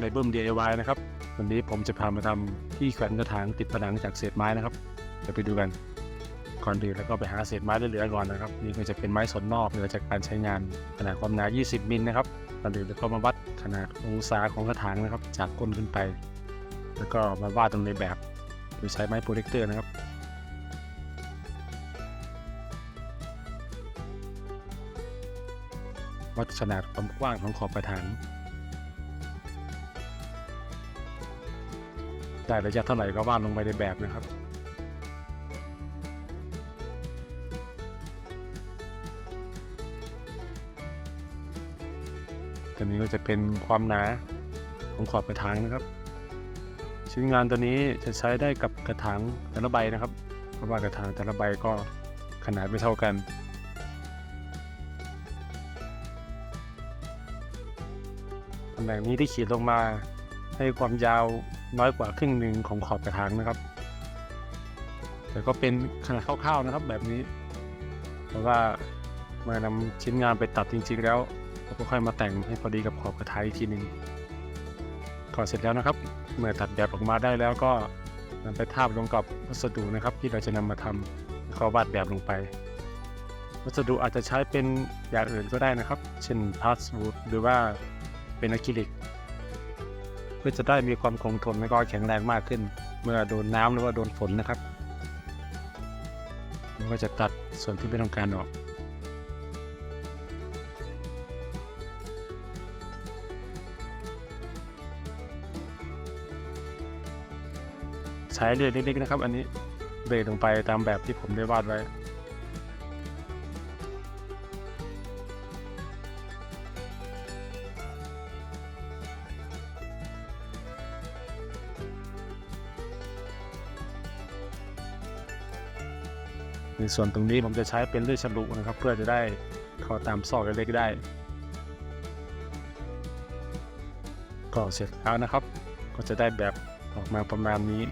ในเบิ้ม DIY นะครับ วันนี้ผมจะพามาทำที่แขวนกระถางติดผนังจากเศษไม้นะครับเดี๋ยวไปดูกันก่อนอื่นแล้วก็ไปหาเศษไม้เหลือก่อนนะครับนี่ก็จะเป็นไม้สนนอกเหลือจากการใช้งานขนาดความหนา 20มิลนะครับก่อนอื่นแล้วก็มาวัดขนาดองศาของกระถางนะครับ จากก้นขึ้นไป แล้วก็มาวาดตรงในแบบโดยใช้ไม้โปรเจคเตอร์นะครับวัดขนาดความกว้างของขอบกระถาง ได้ระยะเท่าไหร่ก็วาดลงไปในแบบนะครับตัวนี้ก็จะเป็นความหนาของขอบกระถางนะครับ ชิ้นงานตัวนี้จะใช้ได้กับกระถางแต่ละใบนะครับ เพราะว่ากระถางแต่ละใบก็ขนาดไม่เท่ากันตำแหน่งนี้ที่ขีดลงมา ให้ความยาวน้อยกว่าครึ่งหนึ่งของขอบกระถางนะครับ แต่ก็เป็นขนาดคร่าวๆนะครับแบบนี้แต่ว่าเมื่อนำชิ้นงานไปตัดจริง ๆ แล้วเราก็ค่อยมาแต่งให้พอดีกับขอบกระถางอีกทีหนึ่งก็เสร็จแล้วนะครับ เมื่อตัดแบบออกมาได้แล้วก็นำไปทาบลงกับวัสดุนะครับ ที่เราจะนำมาทำแล้วก็วาดแบบลงไป วัสดุอาจจะใช้เป็นอย่างอื่นก็ได้นะครับ เช่นพลาสวูดหรือว่าเป็นอะคริลิก เพื่อจะได้มีความคงทนและก็แข็งแรงมากขึ้น เมื่อโดนน้ำหรือว่าโดนฝนนะครับมันก็จะตัดส่วนที่ไม่ต้องการออกใช้เรื่อยเล็กๆนะครับ อันนี้เบรลงไปตามแบบที่ผมได้วาดไว้ ในส่วนตรงนี้ผมจะใช้เป็นเลื่อยฉลุนะครับ เพื่อจะได้เข้าตามซอกเล็กๆได้ก็เสร็จแล้วนะครับ ก็จะได้แบบออกมาประมาณนี้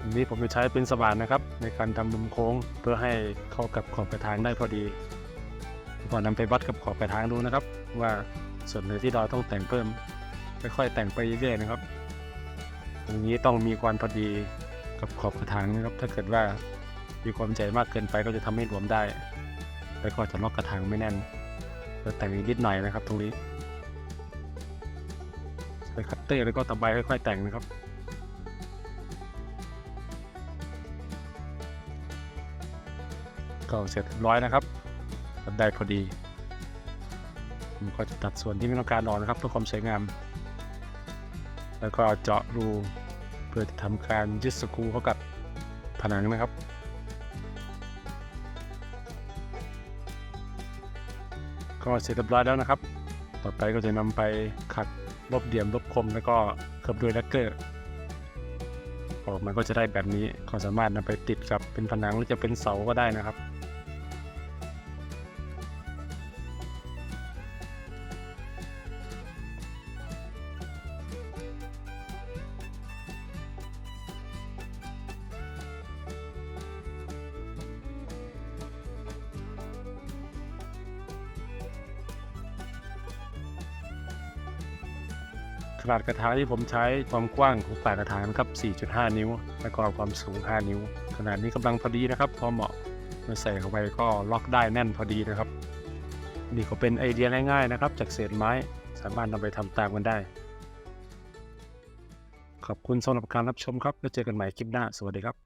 อันนี้ผมจะใช้เป็นสว่านนะครับ ในการทำมุมโค้งเพื่อให้เข้ากับขอบกระถางได้พอดีก่อนนำไปวัดกับขอบกระถางดูนะครับ ว่าส่วนไหนที่เราต้องแต่งเพิ่มค่อยๆแต่งไปเรื่อยๆนะครับตรงนี้ต้องมีความพอดีกับขอบกระถางนะครับ ถ้าเกิดว่า มีความใหญ่มากเกินไปก็จะทำให้หลวมได้ แล้วก็จะล็อกกระถางไม่แน่นจะแต่งนิดหน่อยนะครับ ตรงนี้ใช้คัตเตอร์แล้วก็ตะไบค่อยๆแต่งนะครับก็เสร็จร้อยนะครับตัดได้พอดีผมก็จะตัดส่วนที่ไม่ต้องการออกนะครับเพื่อความสวยงาม แล้วก็เจาะรูเพื่อจะทำการยึดสกรูเข้ากับผนังนะครับ ก็เสร็จเรียบร้อยแล้วนะครับ ต่อไปก็จะนำไปขัดลบเดี่ยมลบคมแล้วก็เคลือบด้วยแลกเกอร์ออกมาก็จะได้แบบนี้ก็สามารถนำไปติดกับเป็นผนังหรือจะเป็นเสาก็ได้นะครับ นาดกระถางที่ผมใช้ความกว้างของปากกระถางนะครับ 4.5 นิ้ว และก็ความสูง 5 นิ้ว ขนาดนี้กำลังพอดีนะครับ พอเหมาะเมื่อใส่เข้าไปก็ล็อกได้แน่นพอดีนะครับ นี่ก็เป็นไอเดียง่ายๆนะครับ จากเศษไม้สามารถนำไปทำตามกันได้ ขอบคุณสำหรับการรับชมครับ แล้วเจอกันใหม่คลิปหน้า สวัสดีครับ